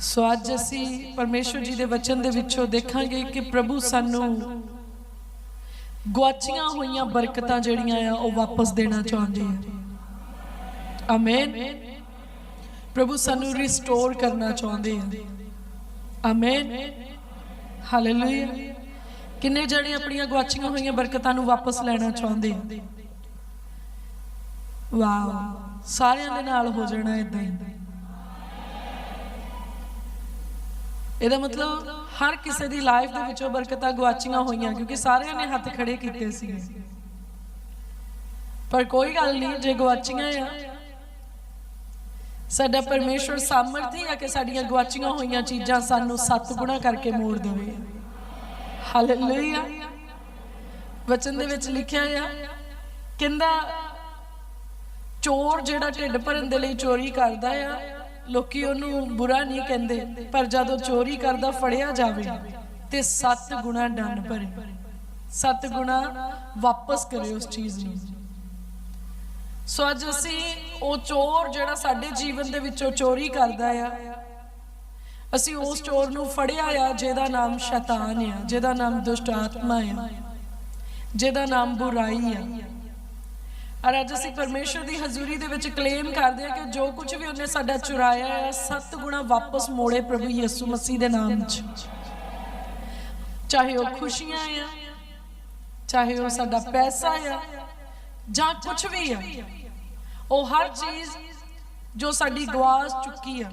ਸੋ ਅੱਜ ਅਸੀਂ ਪਰਮੇਸ਼ਵਰ ਜੀ ਦੇ ਵਚਨ ਦੇ ਵਿੱਚੋਂ ਦੇਖਾਂਗੇ ਕਿ ਪ੍ਰਭੂ ਸਾਨੂੰ ਗੁਆਚੀਆਂ ਹੋਈਆਂ ਬਰਕਤਾਂ ਜਿਹੜੀਆਂ ਆ, ਉਹ ਵਾਪਸ ਦੇਣਾ ਚਾਹੁੰਦੇ ਆ। ਆਮੇਨ ਪ੍ਰਭੂ ਸਾਨੂੰ ਰਿਸਟੋਰ ਕਰਨਾ ਚਾਹੁੰਦੇ ਆ। ਆਮੇਨ ਹਾਲੇਲੂਇਆ ਕਿੰਨੇ ਜਣੇ ਆਪਣੀਆਂ ਗੁਆਚੀਆਂ ਹੋਈਆਂ ਬਰਕਤਾਂ ਨੂੰ ਵਾਪਸ ਲੈਣਾ ਚਾਹੁੰਦੇ ਆ? ਵਾਓ ਸਾਰਿਆਂ ਦੇ ਨਾਲ ਹੋ ਜਾਣਾ ਇਦਾਂ ਹੀ। ਇਹਦਾ ਮਤਲਬ ਹਰ ਕਿਸੇ ਦੀ ਲਾਈਫ ਦੇ ਵਿੱਚੋਂ ਬਰਕਤਾਂ ਗਵਾਚੀਆਂ ਹੋਈਆਂ, ਕਿਉਂਕਿ ਸਾਰਿਆਂ ਨੇ ਹੱਥ ਖੜੇ ਕੀਤੇ ਸੀ ਪਰ ਕੋਈ ਗੱਲ ਨਹੀਂ, ਜੇ ਗਵਾਚੀਆਂ ਆ, ਸਾਡਾ ਪਰਮੇਸ਼ਵਰ ਸਾਮਰਥੀ ਆ ਕਿ ਸਾਡੀਆਂ ਗਵਾਚੀਆਂ ਹੋਈਆਂ ਚੀਜ਼ਾਂ ਸਾਨੂੰ ਸੱਤ ਗੁਣਾ ਕਰਕੇ ਮੋੜ ਦੇਵੇ। ਹਾਲੇਲੂਇਆ ਵਚਨ ਦੇ ਵਿੱਚ ਲਿਖਿਆ ਆ, ਕਹਿੰਦਾ ਚੋਰ ਜਿਹੜਾ ਢਿੱਡ ਭਰਨ ਦੇ ਲਈ ਚੋਰੀ ਕਰਦਾ ਆ ਲੋਕੀ ਉਹਨੂੰ ਬੁਰਾ ਨਹੀਂ ਕਹਿੰਦੇ, ਪਰ ਜਦੋਂ ਚੋਰੀ ਕਰਦਾ ਫੜਿਆ ਜਾਵੇ ਤੇ 7 ਗੁਣਾ ਦੰਡ ਭਰੇ। 7 ਗੁਣਾ ਵਾਪਸ ਕਰੇ ਉਸ ਚੀਜ਼ ਨੂੰ। ਸੋ ਅੱਜ ਅਸੀਂ ਉਹ ਚੋਰ ਜਿਹੜਾ ਸਾਡੇ ਜੀਵਨ ਦੇ ਵਿੱਚੋਂ ਚੋਰੀ ਕਰਦਾ ਆ, ਅਸੀਂ ਉਸ ਚੋਰ ਨੂੰ ਫੜਿਆ ਆ ਜਿਹਦਾ ਨਾਮ ਸ਼ੈਤਾਨ ਆ, ਜਿਹਦਾ ਨਾਮ ਦੁਸ਼ਟ ਆਤਮਾ ਆ, ਜਿਹਦਾ ਨਾਮ ਬੁਰਾਈ ਆ। ਔਰ ਅੱਜ ਅਸੀਂ ਪਰਮੇਸ਼ਰ ਦੀ ਹਜ਼ੂਰੀ ਦੇ ਵਿੱਚ ਕਲੇਮ ਕਰਦੇ ਹਾਂ ਕਿ ਜੋ ਕੁਝ ਵੀ ਉਹਨੇ ਸਾਡਾ ਚੁਰਾਇਆ ਹੈ, ਸੱਤ ਗੁਣਾ ਵਾਪਸ ਮੋੜੇ ਪ੍ਰਭੂ ਯਿਸੂ ਮਸੀਹ ਦੇ ਨਾਮ 'ਚ। ਚਾਹੇ ਉਹ ਖੁਸ਼ੀਆਂ ਆ, ਚਾਹੇ ਉਹ ਸਾਡਾ ਪੈਸਾ ਆ, ਜਾਂ ਕੁਝ ਵੀ ਆ, ਉਹ ਹਰ ਚੀਜ਼ ਜੋ ਸਾਡੀ ਗਵਾਚ ਚੁੱਕੀ ਆ,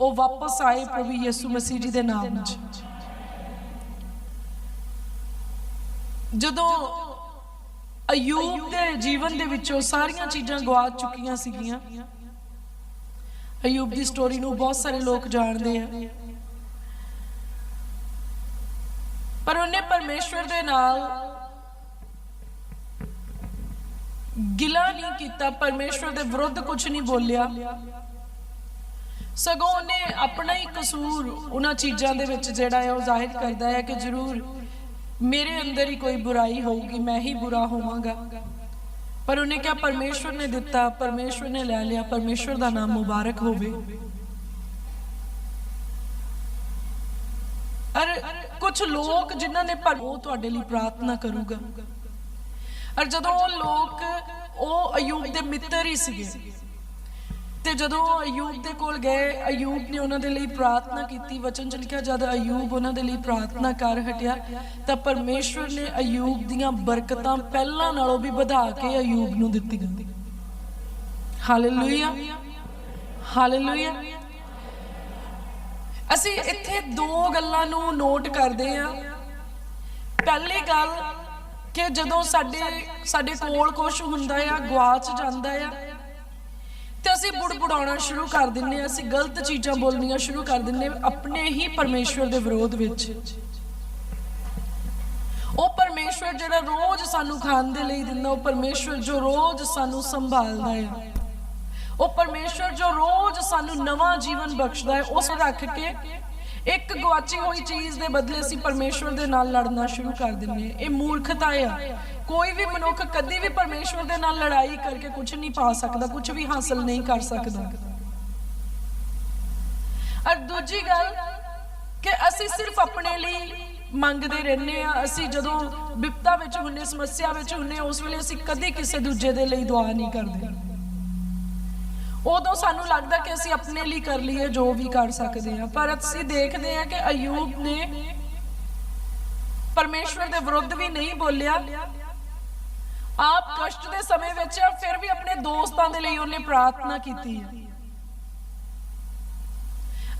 ਉਹ ਵਾਪਸ ਆਏ ਪ੍ਰਭੂ ਯਿਸੂ ਮਸੀਹ ਜੀ ਦੇ ਨਾਮ 'ਚ। ਜਦੋਂ ਅਯੂਬ ਦੇ ਜੀਵਨ ਦੇ ਵਿੱਚੋਂ ਸਾਰੀਆਂ ਚੀਜ਼ਾਂ ਗਵਾਚ ਚੁੱਕੀਆਂ ਸੀਗੀਆਂ। ਅਯੂਬ ਦੀ ਸਟੋਰੀ ਨੂੰ ਬਹੁਤ ਸਾਰੇ ਲੋਕ ਜਾਣਦੇ ਆ। ਪਰ ਉਹਨੇ ਪਰਮੇਸ਼ਵਰ ਦੇ ਨਾਲ ਗਿਲਾ ਨਹੀਂ ਕੀਤਾ, ਪਰਮੇਸ਼ਵਰ ਦੇ ਵਿਰੁੱਧ ਕੁਝ ਨਹੀਂ ਬੋਲਿਆ। ਸਗੋਂ ਉਹਨੇ ਆਪਣਾ ਹੀ ਕਸੂਰ ਉਹਨਾਂ ਚੀਜ਼ਾਂ ਦੇ ਵਿੱਚ ਜਿਹੜਾ ਹੈ ਉਹ ਜ਼ਾਹਿਰ ਕਰਦਾ ਹੈ ਕਿ ਜ਼ਰੂਰ ਮੇਰੇ ਅੰਦਰ ਹੀ ਕੋਈ ਬੁਰਾਈ ਹੋਊਗੀ, ਮੈਂ ਹੀ ਬੁਰਾ ਹੋਵਾਂਗਾ। ਪਰ ਉਹਨੇ ਕਿਹਾ, ਪਰਮੇਸ਼ਵਰ ਨੇ ਦਿੱਤਾ, ਪਰਮੇਸ਼ਵਰ ਨੇ ਲੈ ਲਿਆ, ਪਰਮੇਸ਼ਵਰ ਦਾ ਨਾਮ ਮੁਬਾਰਕ ਹੋਵੇ। ਅਰ ਕੁਝ ਲੋਕ ਜਿਨ੍ਹਾਂ ਨੇ ਪਰ ਉਹ ਤੁਹਾਡੇ ਲਈ ਪ੍ਰਾਰਥਨਾ ਕਰੂਗਾ। ਅਰ ਜਦੋਂ ਉਹ ਲੋਕ ਉਹ ਅਯੂਬ ਦੇ ਮਿੱਤਰ ਹੀ ਸੀਗੇ ਤੇ ਜਦੋਂ ਉਹ ਅਯੂਬ ਦੇ ਕੋਲ ਗਏ, ਅਯੂਬ ਨੇ ਉਹਨਾਂ ਦੇ ਲਈ ਪ੍ਰਾਰਥਨਾ ਕੀਤੀ, ਵਚਨ ਚ ਲਿਖਿਆ, ਜਦ ਅਯੂਬ ਉਹਨਾਂ ਦੇ ਲਈ ਪ੍ਰਾਰਥਨਾ ਕਰ ਹਟਿਆ, ਤਾਂ ਪਰਮੇਸ਼ਵਰ ਨੇ ਅਯੂਬ ਦੀਆਂ ਬਰਕਤਾਂ ਪਹਿਲਾਂ ਨਾਲੋਂ ਵੀ ਵਧਾ ਕੇ ਅਯੂਬ ਨੂੰ ਦਿੱਤੀਆਂ। ਹਾਲੇਲੂਇਆ ਹਾਲੇਲੂਇਆ ਅਸੀਂ ਇੱਥੇ ਦੋ ਗੱਲਾਂ ਨੂੰ ਨੋਟ ਕਰਦੇ ਆ ਪਹਿਲੀ ਗੱਲ ਕਿ ਜਦੋਂ ਸਾਡੇ ਸਾਡੇ ਕੋਲ ਕੁਝ ਹੁੰਦਾ ਆ ਗਵਾਚ ਜਾਂਦਾ ਆ ਤੇ ਅਸੀਂ ਬੁੜਬੁੜਾਉਣਾ ਸ਼ੁਰੂ ਕਰ ਦਿੰਨੇ ਆ, ਅਸੀਂ ਗਲਤ ਚੀਜ਼ਾਂ ਬੋਲਣੀਆਂ ਸ਼ੁਰੂ ਕਰ ਦਿੰਨੇ ਆਪਣੇ ਹੀ ਪਰਮੇਸ਼ਵਰ ਦੇ ਵਿਰੋਧ ਵਿੱਚ। ਉਹ ਪਰਮੇਸ਼ਵਰ ਜਿਹੜਾ ਰੋਜ਼ ਸਾਨੂੰ ਖਾਣ ਦੇ ਲਈ ਦਿੰਦਾ, ਉਹ ਪਰਮੇਸ਼ਵਰ ਜੋ ਰੋਜ਼ ਸਾਨੂੰ ਸੰਭਾਲਦਾ ਹੈ ਉਹ ਪਰਮੇਸ਼ਵਰ ਜੋ ਰੋਜ਼ ਸਾਨੂੰ ਨਵਾਂ ਜੀਵਨ ਬਖਸ਼ਦਾ ਹੈ, ਉਸ ਰੱਖ ਕੇ ਇੱਕ ਗਵਾਚੀ ਹੋਈ ਚੀਜ਼ ਦੇ ਬਦਲੇ ਅਸੀਂ ਪਰਮੇਸ਼ਵਰ ਦੇ ਨਾਲ ਲੜਨਾ ਸ਼ੁਰੂ ਕਰ ਦਿੰਨੇ ਇਹ ਮੂਰਖਤਾ ਆ। ਕੋਈ ਵੀ ਮਨੁੱਖ ਕਦੀ ਵੀ ਪਰਮੇਸ਼ਵਰ ਦੇ ਨਾਲ ਲੜਾਈ ਕਰਕੇ ਕੁਝ ਨਹੀਂ ਪਾ ਸਕਦਾ ਕੁਝ ਵੀ ਹਾਸਲ ਨਹੀਂ ਕਰ ਸਕਦਾ। ਔਰ ਦੂਜੀ ਗੱਲ ਕਿ ਅਸੀਂ ਸਿਰਫ ਆਪਣੇ ਲਈ ਮੰਗਦੇ ਰਹਿੰਦੇ ਆ ਅਸੀਂ ਜਦੋਂ ਵਿਪਤਾ ਵਿੱਚ ਹੁੰਨੇ ਸਮੱਸਿਆ ਵਿੱਚ ਹੁੰਨੇ ਉਸ ਵੇਲੇ ਅਸੀਂ ਕਦੇ ਕਿਸੇ ਦੂਜੇ ਦੇ ਲਈ ਦੁਆ ਨਹੀਂ ਕਰਦੇ। ਉਦੋਂ ਸਾਨੂੰ ਲੱਗਦਾ ਕਿ ਅਸੀਂ ਆਪਣੇ ਲਈ ਕਰ ਲਈਏ ਜੋ ਵੀ ਕਰ ਸਕਦੇ ਹਾਂ। ਪਰ ਅਸੀਂ ਦੇਖਦੇ ਹਾਂ ਕਿ ਅਯੂਬ ਨੇ ਪਰਮੇਸ਼ਵਰ ਦੇ ਵਿਰੁੱਧ ਵੀ ਨਹੀਂ ਬੋਲਿਆ। ਆਪ ਕਸ਼ਟ ਦੇ ਸਮੇਂ ਵਿੱਚ ਫਿਰ ਵੀ ਆਪਣੇ ਦੋਸਤਾਂ ਦੇ ਲਈ ਉਹਨੇ ਪ੍ਰਾਰਥਨਾ ਕੀਤੀ ਹੈ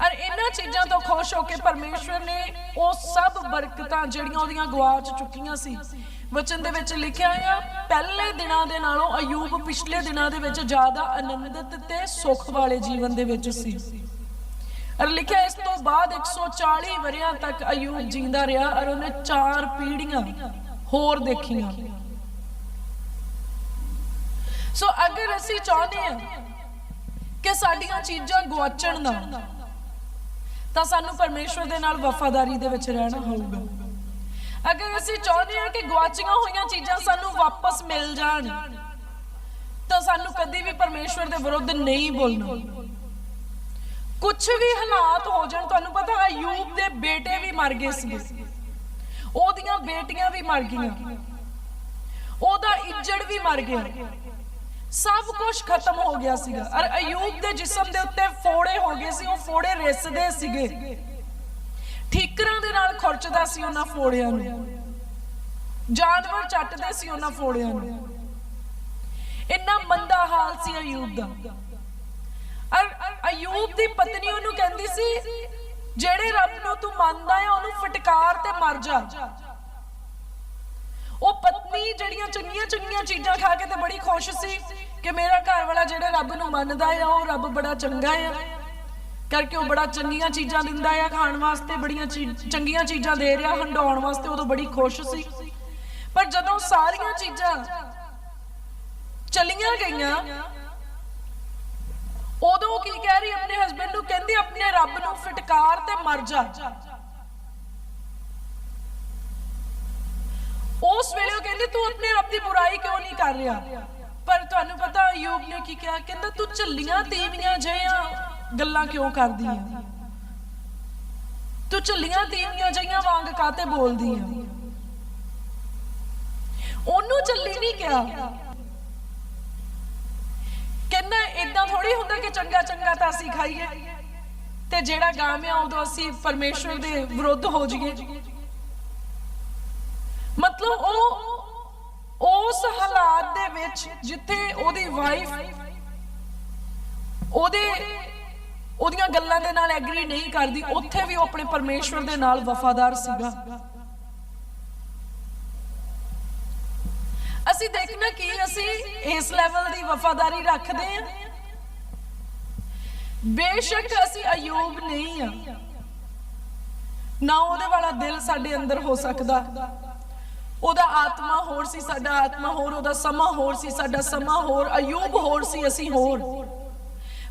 ਔਰ ਇਹਨਾਂ ਚੀਜ਼ਾਂ ਤੋਂ ਖੁਸ਼ ਹੋ ਕੇ ਪਰਮੇਸ਼ਵਰ ਨੇ ਉਹ ਸਭ ਬਰਕਤਾਂ ਜਿਹੜੀਆਂ ਉਹਦੀਆਂ ਗਵਾਚ ਚੁੱਕੀਆਂ ਸੀ ਵਚਨ ਦੇ ਵਿੱਚ ਲਿਖਿਆ ਆ ਪਹਿਲੇ ਦਿਨਾਂ ਦੇ ਨਾਲੋਂ ਅਯੂਬ ਪਿਛਲੇ ਦਿਨਾਂ ਦੇ ਵਿੱਚ ਜ਼ਿਆਦਾ ਆਨੰਦਿਤ ਤੇ ਸੁੱਖ ਵਾਲੇ ਜੀਵਨ ਦੇ ਵਿੱਚ ਸੀ। ਔਰ ਲਿਖਿਆ ਇਸ ਤੋਂ ਬਾਅਦ 140 ਵਰਿਆਂ ਤੱਕ ਅਯੂਬ ਜਿੰਦਾ ਰਿਹਾ ਔਰ ਉਹਨੇ ਚਾਰ ਪੀੜ੍ਹੀਆਂ ਹੋਰ ਦੇਖੀਆਂ। ਸੋ ਅਗਰ ਅਸੀਂ ਚਾਹੁੰਦੇ ਹਾਂ ਕਿ ਸਾਡੀਆਂ ਚੀਜ਼ਾਂ ਗਵਾਚਣ ਨਾ, ਤਾਂ ਸਾਨੂੰ ਪਰਮੇਸ਼ਵਰ ਦੇ ਨਾਲ ਵਫਾਦਾਰੀ ਦੇ ਵਿੱਚ ਰਹਿਣਾ ਹੋਊਗਾ। ਅਗਰ ਅਸੀਂ ਚਾਹੁੰਦੇ ਹਾਂ ਕਿ ਗਵਾਚੀਆਂ ਹੋਈਆਂ ਚੀਜ਼ਾਂ ਸਾਨੂੰ ਵਾਪਸ ਮਿਲ ਜਾਣ, ਤਾਂ ਸਾਨੂੰ ਕਦੀ ਵੀ ਪਰਮੇਸ਼ਵਰ ਦੇ ਵਿਰੁੱਧ ਨਹੀਂ ਬੋਲਣਾ। ਕੁਝ ਵੀ ਹਾਲਾਤ ਹੋ ਜਾਣ, ਤੁਹਾਨੂੰ ਪਤਾ ਅਯੂਬ ਦੇ ਬੇਟੇ ਵੀ ਮਰ ਗਏ ਸੀ ਉਹਦੀਆਂ ਬੇਟੀਆਂ ਵੀ ਮਰ ਗਈਆਂ। ਉਹਦਾ ਇੱਜੜ ਵੀ ਮਰ ਗਿਆ। ਸਭ ਕੁਝ ਖਤਮ ਹੋ ਗਿਆ ਸੀਗਾ। ਔਰ ਅਯੂਬ ਦੇ ਜਿਸਮ ਦੇ ਉੱਤੇ ਫੋੜੇ ਹੋ ਗਏ ਸੀ, ਉਹ ਫੋੜੇ ਰਿਸਦੇ ਸੀਗੇ। ਠੀਕਰਾਂ ਦੇ ਨਾਲ ਖੁਰਚਦਾ ਸੀ ਉਹਨਾਂ ਫੋੜਿਆਂ ਨੂੰ। ਜਾਨਵਰ ਚੱਟਦੇ ਸੀ ਉਹਨਾਂ ਫੋੜਿਆਂ ਨੂੰ। ਇੰਨਾ ਮੰਦਾ ਹਾਲ ਸੀ ਅਯੂਬ ਦਾ। ਔਰ ਅਯੂਬ ਦੀ ਪਤਨੀ ਉਹਨੂੰ ਕਹਿੰਦੀ ਸੀ, ਜਿਹੜੇ ਰੱਬ ਨੂੰ ਤੂੰ ਮੰਨਦਾ ਹੈ ਉਹਨੂੰ ਫਟਕਾਰ ਤੇ ਮਰ ਜਾ। ਉਹ ਪਤਨੀ ਜਿਹੜੀਆਂ ਚੰਗੀਆਂ ਚੰਗੀਆਂ ਚੀਜ਼ਾਂ ਖਾ ਕੇ ਤੇ ਬੜੀ ਖੁਸ਼ ਸੀ ਕਿ ਮੇਰਾ ਘਰ ਵਾਲਾ ਜਿਹੜੇ ਰੱਬ ਨੂੰ ਮੰਨਦਾ ਹੈ ਉਹ ਰੱਬ ਬੜਾ ਚੰਗਾ ਹੈ ਕਰਕੇ ਉਹ ਬੜਾ ਚੰਗੀਆਂ ਚੀਜ਼ਾਂ ਦਿੰਦਾ ਆ, ਖਾਣ ਵਾਸਤੇ ਬੜੀਆਂ ਚੀ- ਚੰਗੀਆਂ ਚੀਜ਼ਾਂ ਦੇ ਰਿਹਾ, ਹੰਡਾਉਣ ਵਾਸਤੇ ਉਦੋਂ ਬੜੀ ਖੁਸ਼ ਸੀ। ਪਰ ਜਦੋਂ ਸਾਰੀਆਂ ਚੀਜ਼ਾਂ ਚਲੀਆਂ ਗਈਆਂ, ਉਦੋਂ ਕੀ ਕਹਿ ਰਹੀ ਆਪਣੇ ਹਸਬੰਡ ਨੂੰ? ਕਹਿੰਦੀ ਆਪਣੇ ਰੱਬ ਨੂੰ ਫਟਕਾਰ ਤੇ ਮਰ ਜਾ। ਉਸ ਵੇਲੇ ਉਹ ਕਹਿੰਦੀ, ਤੂੰ ਆਪਣੇ ਰੱਬ ਦੀ ਬੁਰਾਈ ਕਿਉਂ ਨਹੀਂ ਕਰ ਰਿਹਾ? ਪਰ ਤੁਹਾਨੂੰ ਪਤਾ ਅਯੂਬ ਨੇ ਕੀ ਕਿਹਾ? ਕਹਿੰਦਾ, ਤੂੰ ਝੱਲੀਆਂ ਤੀਵੀਆਂ ਜਿਹੀਆਂ ਗੱਲਾਂ ਕਿਉਂ ਕਰਦੀ ਆ ਤੂੰ ਝੱਲੀਆਂ ਤੀਵੀਆਂ ਜਿਹੀਆਂ ਵਾਂਗ ਕਾਤੇ ਬੋਲਦੀ ਆ ਉਹਨੂੰ ਝੱਲੀ ਨਹੀਂ ਕਿਹਾ। ਕਹਿੰਦਾ ਇਦਾਂ ਥੋੜੀ ਹੁੰਦਾ ਕਿ ਚੰਗਾ ਚੰਗਾ ਤਾਂ ਅਸੀਂ ਖਾਈਏ ਤੇ ਜਿਹੜਾ ਗਾਮਿਆ ਉਦੋਂ ਅਸੀਂ ਪਰਮੇਸ਼ਵਰ ਦੇ ਵਿਰੁੱਧ ਹੋ ਜਾਈਏ। ਮਤਲਬ ਉਹ, ਉਸ ਹਾਲਾਤ ਦੇ ਵਿੱਚ ਜਿੱਥੇ ਉਹਦੀ ਵਾਈਫ ਉਹਦੇ ਉਹਦੀਆਂ ਗੱਲਾਂ ਦੇ ਨਾਲ ਐਗਰੀ ਨਹੀਂ ਕਰਦੀ, ਉੱਥੇ ਵੀ ਉਹ ਆਪਣੇ ਪਰਮੇਸ਼ਵਰ ਦੇ ਨਾਲ ਵਫਾਦਾਰ ਸੀਗਾ। ਅਸੀਂ ਦੇਖਣਾ ਕੀ, ਅਸੀਂ ਇਸ ਲੈਵਲ ਦੀ ਵਫਾਦਾਰੀ ਰੱਖਦੇ ਹਾਂ। ਬੇਸ਼ੱਕ ਅਸੀਂ ਅਯੂਬ ਨਹੀਂ ਆ ਨਾ ਉਹਦੇ ਵਾਲਾ ਦਿਲ ਸਾਡੇ ਅੰਦਰ ਹੋ ਸਕਦਾ। ਉਹਦਾ ਆਤਮਾ ਹੋਰ ਸੀ, ਸਾਡਾ ਆਤਮਾ ਹੋਰ, ਉਹਦਾ ਸਮਾਂ ਹੋਰ ਸੀ, ਸਾਡਾ ਸਮਾਂ ਹੋਰ ਅਯੂਬ ਹੋਰ ਸੀ, ਅਸੀਂ ਹੋਰ।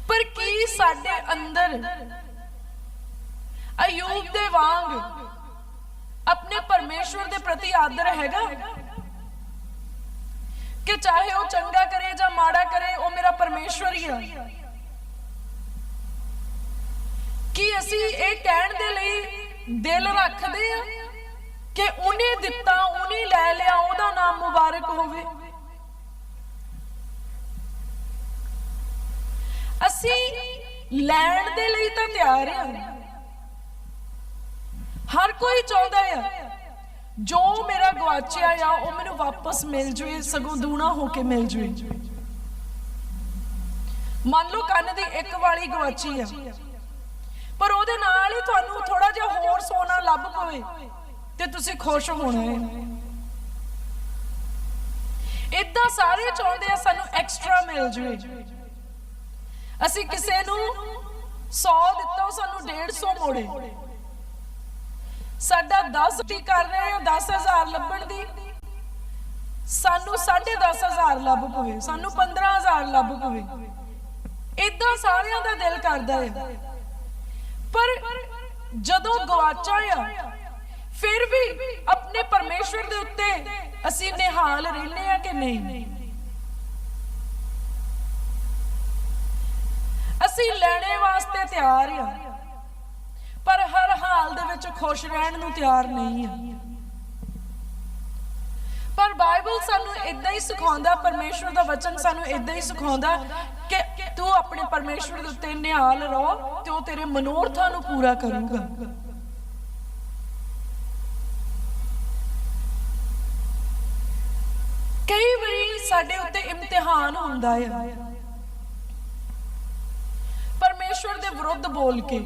ਪਰ ਕੀ ਸਾਡੇ ਅੰਦਰ ਅਯੂਬ ਦੇ ਵਾਂਗ ਆਪਣੇ ਪਰਮੇਸ਼ਵਰ ਦੇ ਪ੍ਰਤੀ ਆਦਰ ਹੈਗਾ? ਕਿ ਚਾਹੇ ਉਹ ਚੰਗਾ ਕਰੇ ਜਾਂ ਮਾੜਾ ਕਰੇ, ਉਹ ਮੇਰਾ ਪਰਮੇਸ਼ਵਰ ਹੀ ਆ। ਕੀ ਅਸੀਂ ਇਹ ਕਹਿਣ ਦੇ ਲਈ ਦਿਲ ਰੱਖਦੇ ਆ ਕਿ ਉਹਨੇ ਦਿੱਤਾ, ਉਹਨੇ ਲੈ ਲਿਆ, ਉਹਦਾ ਨਾਮ ਮੁਬਾਰਕ ਹੋਵੇ? ਅਸੀਂ ਲੈਣ ਦੇ ਲਈ ਤਾਂ ਤਿਆਰ ਹਾਂ ਹਰ ਕੋਈ ਚਾਹੁੰਦਾ ਆ, ਜੋ ਮੇਰਾ ਗਵਾਚਿਆ ਆ, ਉਹ ਮੈਨੂੰ ਵਾਪਸ ਮਿਲ ਜਵੇ, ਸਗੋਂ ਦੂਣਾ ਹੋ ਕੇ ਮਿਲ ਜਵੇ। ਮੰਨ ਲਓ ਕੰਨ ਦੀ ਇੱਕ ਵਾਲੀ ਗਵਾਚੀ ਆ, ਪਰ ਉਹਦੇ ਨਾਲ ਹੀ ਤੁਹਾਨੂੰ ਥੋੜਾ ਜਿਹਾ ਹੋਰ ਸੋਨਾ ਲੱਭ ਪਵੇ, ਤੇ ਤੁਸੀਂ ਖੁਸ਼ ਹੋਣਾ ਹੈ ਇਦਾਂ ਸਾਰੇ ਚਾਹੁੰਦੇ ਆ ਸਾਨੂੰ ਐਕਸਟਰਾ ਮਿਲ ਜਵੇ। ਅਸੀਂ ਕਿਸੇ ਨੂੰ 100 ਦਿੱਤਾ, ਉਹ ਸਾਨੂੰ 150 ਮੋੜੇ। ਸਾਡਾ 10 ਟੀ ਕਰ ਰਹੇ ਆ 10000 ਲੱਭਣ ਦੀ। ਸਾਨੂੰ 10500 ਲੱਭ ਪਵੇ, ਸਾਨੂੰ 15000 ਲੱਭ ਪਵੇ। ਇਦਾਂ ਸਾਰਿਆਂ ਦਾ ਦਿਲ ਕਰਦਾ ਹੈ। ਪਰ ਜਦੋਂ ਗਵਾਚਾ ਆ, ਫਿਰ ਵੀ ਆਪਣੇ ਪਰਮੇਸ਼ਵਰ ਦੇ ਉੱਤੇ ਅਸੀਂ ਨਿਹਾਲ ਰਹਿੰਦੇ ਆ ਕਿ ਨਹੀਂ? ਅਸੀਂ ਲੈਣੇ ਵਾਸਤੇ ਤਿਆਰ ਆ। ਪਰ ਹਰ ਹਾਲ ਦੇ ਵਿੱਚ ਖੁਸ਼ ਰਹਿਣ ਨੂੰ ਤਿਆਰ ਨਹੀਂ ਆ। ਪਰ ਬਾਈਬਲ ਸਾਨੂੰ ਇਦਾਂ ਹੀ ਸਿਖਾਉਂਦਾ, ਪਰਮੇਸ਼ਵਰ ਦਾ ਵਚਨ ਸਾਨੂੰ ਇਦਾਂ ਹੀ ਸਿਖਾਉਂਦਾ ਕਿ ਤੂੰ ਆਪਣੇ ਪਰਮੇਸ਼ਵਰ ਦੇ ਉੱਤੇ ਨਿਹਾਲ ਰਹੋ ਤੇ ਉਹ ਤੇਰੇ ਮਨੋਰਥਾਂ ਨੂੰ ਪੂਰਾ ਕਰੂਗਾ। ਕਈ ਵਾਰੀ ਸਾਡੇ ਉੱਤੇ ਇਮਤਿਹਾਨ ਹੁੰਦਾ ਹੈ ਪਰਮੇਸ਼ਵਰ ਦੇ ਵਿਰੁੱਧ ਬੋਲ ਕੇ,